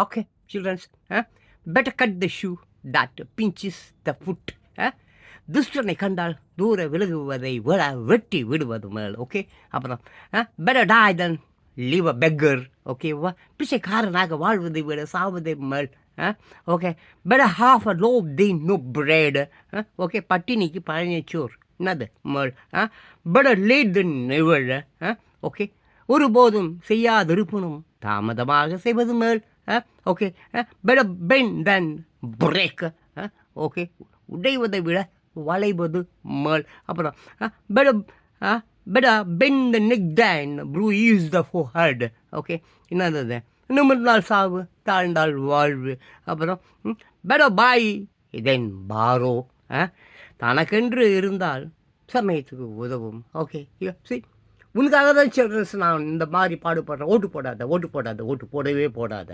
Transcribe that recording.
Okay, children, huh? better cut the shoe that pinches the foot. Huh? துஷ்டனை கண்டால் தூர விலகுவதை விட வெட்டி விடுவது மேல் ஓகே அப்புறம் better die than leave a beggar ஓகேவா பிச்சைக்காரனாக வாழ்வதை விட சாவதை மேல் okay better half a loaf the no bread okay பட்டினிக்கு பழனிச்சோர் என்னது மேல் better late than never okay ஒருபோதும் செய்யாதிருப்பனும் தாமதமாக செய்வது மேல் okay. Better bend than break okay. உடைவதை விட வளைவது மேல். அப்புறம் better better bend the neck than bruise the forehead okay. என்னது? நிமிர்ந்தால் சாவு தாழ்ந்தால் வாழ்வு. அப்புறம் பெட்டர் பாய் தென் பாரோ தனக்கென்று இருந்தால் சமயத்துக்கு உதவும். ஓகே. சரி உனக்காக தான் சில்ட்ரன்ஸ் நான் இந்த மாதிரி பாடுபடுறேன். ஓட்டு போடாத ஓட்டு போடாத ஓட்டு போடவே போடாத.